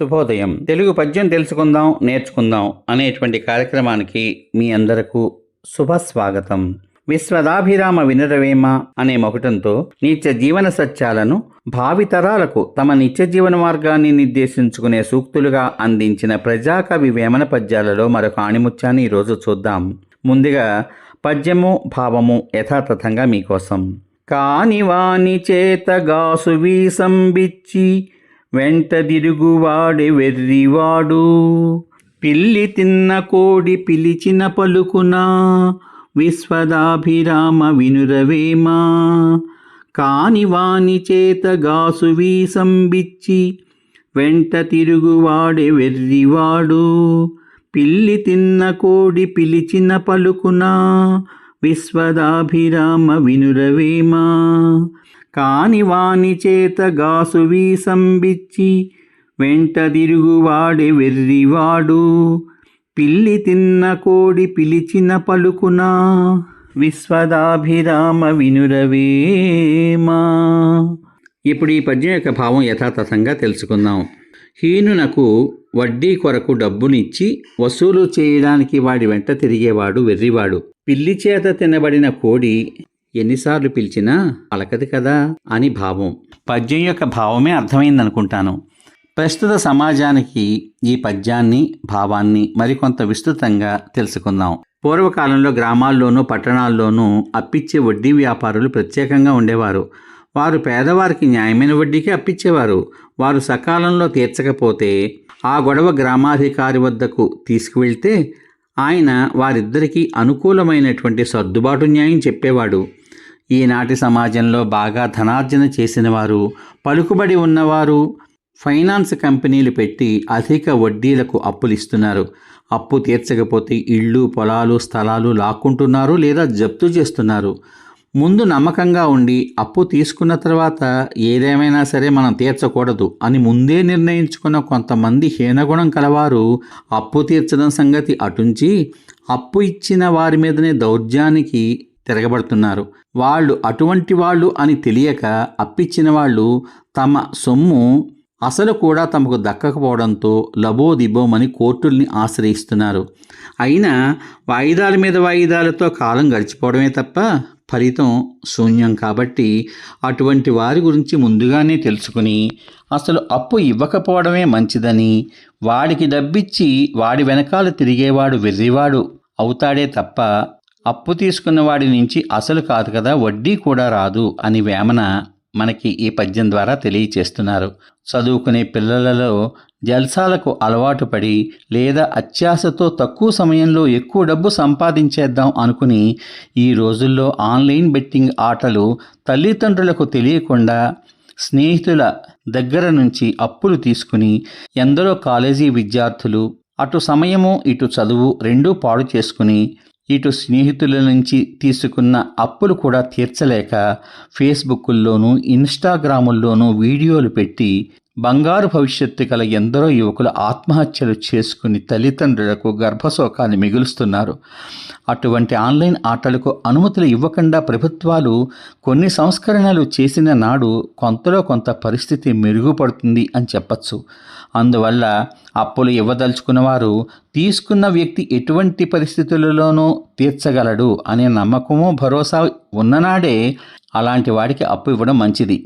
శుభోదయం. తెలుగు పద్యం తెలుసుకుందాం నేర్చుకుందాం అనేటువంటి కార్యక్రమానికి మీ అందరకు శుభ స్వాగతం విశ్వదాభిరామ వినరవేమ అనే మొకటంతో నిత్య జీవన సత్యాలను భావితరాలకు తమ నిత్య జీవన మార్గాన్ని నిర్దేశించుకునే సూక్తులుగా అందించిన ప్రజాకవి వేమన పద్యాలలో మరొక ఆణిముత్యాన్ని ఈరోజు చూద్దాం. ముందుగా పద్యము భావము యథాతథంగా మీకోసం. కాని వాని చేత గాసు వీసంబిచ్చి వెంట దిరుగువాడి వెర్రివాడు. పిల్లి తిన్న కోడి పిలిచిన పలుకునా విశ్వదాభిరామ వినురవేమా. కాని వాని చేత గాసు వీసంబిచ్చి వెంట తిరుగువాడే వెర్రివాడు. పిల్లి తిన్న కోడి పిలిచిన పలుకునా విశ్వదాభిరామ వినురవేమా. కాని వాని చేత గాసువి సంబిచ్చి వెంట తిరుగువాడే వెర్రివాడు. పిల్లి తిన్న కోడి పిలిచిన పలుకునా విశ్వదాభిరామ వినురవేమా. ఇప్పుడు ఈ పద్యం యొక్క భావం యథాతథంగా తెలుసుకుందాం. హీనునకు వడ్డీ కొరకు డబ్బునిచ్చి వసూలు చేయడానికి వాడి వెంట తిరిగేవాడు వెర్రివాడు. పిల్లి చేత తినబడిన కోడి ఎన్నిసార్లు పిలిచినా పలకదు కదా అని భావం. పద్యం యొక్క భావమే అర్థమైందనుకుంటాను. ప్రస్తుత సమాజానికి ఈ పద్యాన్ని భావాన్ని మరికొంత విస్తృతంగా తెలుసుకుందాం. పూర్వకాలంలో గ్రామాల్లోనూ పట్టణాల్లోనూ అప్పిచ్చే వడ్డీ వ్యాపారులు ప్రత్యేకంగా ఉండేవారు. వారు పేదవారికి న్యాయమైన వడ్డీకి అప్పిచ్చేవారు. వారు సకాలంలో తీర్చకపోతే ఆ గొడవ గ్రామాధికారి వద్దకు తీసుకువెళ్తే ఆయన వారిద్దరికీ అనుకూలమైనటువంటి సర్దుబాటు న్యాయం చెప్పేవాడు. ఈనాటి సమాజంలో బాగా ధనార్జన చేసినవారు పలుకుబడి ఉన్నవారు ఫైనాన్స్ కంపెనీలు పెట్టి అధిక వడ్డీలకు అప్పులు ఇస్తున్నారు అప్పు తీర్చకపోతే ఇళ్ళు పొలాలు స్థలాలు లాక్కుంటున్నారు లేదా జప్తు చేస్తున్నారు. ముందు నమ్మకంగా ఉండి అప్పు తీసుకున్న తర్వాత ఏదేమైనా సరే మనం తీర్చకూడదు అని ముందే నిర్ణయించుకున్న కొంతమంది హీనగుణం కలవారు అప్పు తీర్చడం సంగతి అటుంచి అప్పు ఇచ్చిన వారి మీదనే దౌర్జానికి తిరగబడుతున్నారు. వాళ్ళు అటువంటి వాళ్ళు అని తెలియక అప్పిచ్చిన వాళ్ళు తమ సొమ్ము అసలు కూడా తమకు దక్కకపోవడంతో లబోదిబోమని కోర్టుల్ని ఆశ్రయిస్తున్నారు. అయినా వాయిదాల మీద వాయిదాలతో కాలం గడిచిపోవడమే తప్ప ఫలితం శూన్యం కాబట్టి అటువంటి వారి గురించి ముందుగానే తెలుసుకుని అసలు అప్పు ఇవ్వకపోవడమే మంచిదని వాడికి డబ్బిచ్చి వాడి వెనకాల తిరిగేవాడు వెర్రివాడు అవుతాడే తప్ప అప్పు తీసుకున్న వాడి నుంచి అసలు కాదు కదా వడ్డీ కూడా రాదు అని వేమన మనకి ఈ పద్యం ద్వారా తెలియచేస్తున్నారు. చదువుకునే పిల్లలలో జల్సాలకు అలవాటు పడి లేదా అత్యాశతో తక్కువ సమయంలో ఎక్కువ డబ్బు సంపాదించేద్దాం అనుకుని ఈ రోజుల్లో ఆన్లైన్ బెట్టింగ్ ఆటలు తల్లిదండ్రులకు తెలియకుండా స్నేహితుల దగ్గర నుంచి అప్పులు తీసుకుని ఎందరో కాలేజీ విద్యార్థులు అటు సమయము ఇటు చదువు రెండూ పాడు చేసుకుని ఇటు స్నేహితుల నుంచి తీసుకున్న అప్పులు కూడా తీర్చలేక ఫేస్బుక్కుల్లోనూ ఇన్స్టాగ్రాముల్లోనూ వీడియోలు పెట్టి బంగారు భవిష్యత్తు గల ఎందరో యువకులు ఆత్మహత్యలు చేసుకుని తల్లిదండ్రులకు గర్భశోకాన్ని మిగులుస్తున్నారు. అటువంటి ఆన్లైన్ ఆటలకు అనుమతులు ఇవ్వకుండా ప్రభుత్వాలు కొన్ని సంస్కరణలు చేసిన నాడు కొంతలో కొంత పరిస్థితి మెరుగుపడుతుంది అని చెప్పచ్చు. అందువల్ల అప్పులు ఇవ్వదలుచుకున్న వారు తీసుకున్న వ్యక్తి ఎటువంటి పరిస్థితులలోనూ తీర్చగలడు అనే నమ్మకము భరోసా ఉన్ననాడే అలాంటి వాడికి అప్పు ఇవ్వడం మంచిది.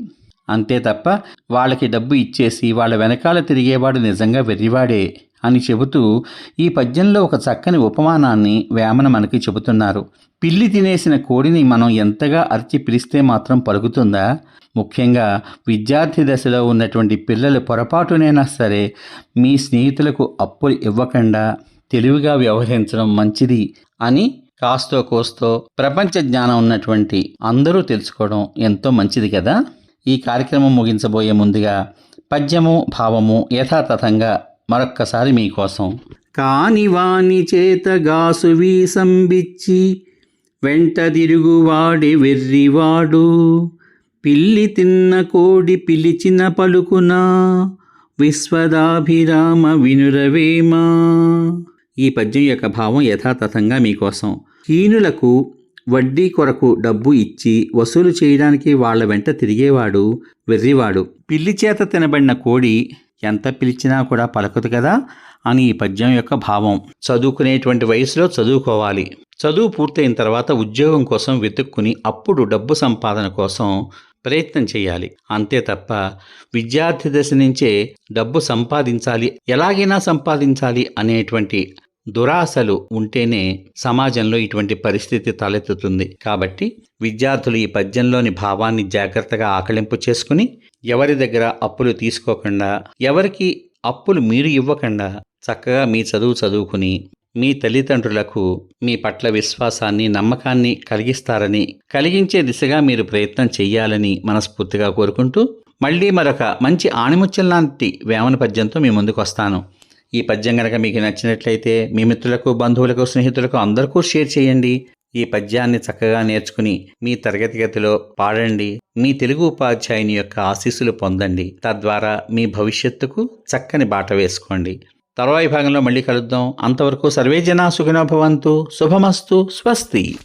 అంతే తప్ప వాళ్ళకి డబ్బు ఇచ్చేసి వాళ్ళ వెనకాల తిరిగేవాడు నిజంగా వెర్రివాడే. అని చెబుతూ ఈ పద్యంలో ఒక చక్కని ఉపమానాన్ని వేమన మనకి చెబుతున్నారు. పిల్లి తినేసిన కోడిని మనం ఎంతగా అరిచి పిలిస్తే మాత్రం పలుకుతుందా? ముఖ్యంగా విద్యార్థి దశలో ఉన్నటువంటి పిల్లలు పొరపాటునైనా సరే మీ స్నేహితులకు అప్పులు ఇవ్వకుండా తెలివిగా వ్యవహరించడం మంచిది అని కాస్తో కోస్తో ప్రపంచ జ్ఞానం ఉన్నటువంటి అందరూ తెలుసుకోవడం ఎంతో మంచిది కదా? ఈ కార్యక్రమం ముగించబోయే ముందుగా పద్యము భావము యథాతథంగా మరొక్కసారి మీకోసం. కాని వాని చేత గాసువి వీసంబిచ్చి వెంట తిరుగువాడి వెర్రివాడు. పిల్లి తిన్న కోడి పిలిచిన పలుకునా విశ్వదాభిరామ వినురవేమా. ఈ పద్యం యొక్క భావం యథాతథంగా మీకోసం. హీనులకు వడ్డీ కొరకు డబ్బు ఇచ్చి వసూలు చేయడానికి వాళ్ళ వెంట తిరిగేవాడు వెర్రివాడు. పిల్లి చేత తినబడిన కోడి ఎంత పిలిచినా కూడా పలకదు కదా అని ఈ పద్యం యొక్క భావం. చదువుకునేటువంటి వయసులో చదువుకోవాలి. చదువు పూర్తయిన తర్వాత ఉద్యోగం కోసం వెతుక్కుని అప్పుడు డబ్బు సంపాదన కోసం ప్రయత్నం చేయాలి. అంతే తప్ప విద్యార్థి దశ నుంచే డబ్బు సంపాదించాలి. ఎలాగైనా సంపాదించాలి అనేటువంటి దురాశలు ఉంటేనే సమాజంలో ఇటువంటి పరిస్థితి తలెత్తుతుంది. కాబట్టి విద్యార్థులు ఈ పద్యంలోని భావాన్ని జాగ్రత్తగా ఆకలింపు చేసుకుని ఎవరి దగ్గర అప్పులు తీసుకోకుండా ఎవరికి అప్పులు మీరు ఇవ్వకుండా చక్కగా మీ చదువు చదువుకుని మీ తల్లిదండ్రులకు మీ పట్ల విశ్వాసాన్ని నమ్మకాన్ని కలిగిస్తారని కలిగించే దిశగా మీరు ప్రయత్నం చేయాలని మనస్ఫూర్తిగా కోరుకుంటూ మళ్ళీ మరొక మంచి ఆణిముత్యం లాంటి వేమన పద్యంతో మీ ముందుకు వస్తాను. ఈ పద్యం కనుక మీకు నచ్చినట్లయితే మీ మిత్రులకు బంధువులకు స్నేహితులకు అందరికీ షేర్ చేయండి. ఈ పద్యాన్ని చక్కగా నేర్చుకుని మీ తరగతి గదిలో పాడండి. మీ తెలుగు ఉపాధ్యాయుని యొక్క ఆశీస్సులు పొందండి. తద్వారా మీ భవిష్యత్తుకు చక్కని బాట వేసుకోండి. తర్వాయి భాగంలో మళ్ళీ కలుద్దాం. అంతవరకు సర్వే జనా శుభమస్తు. స్వస్తి.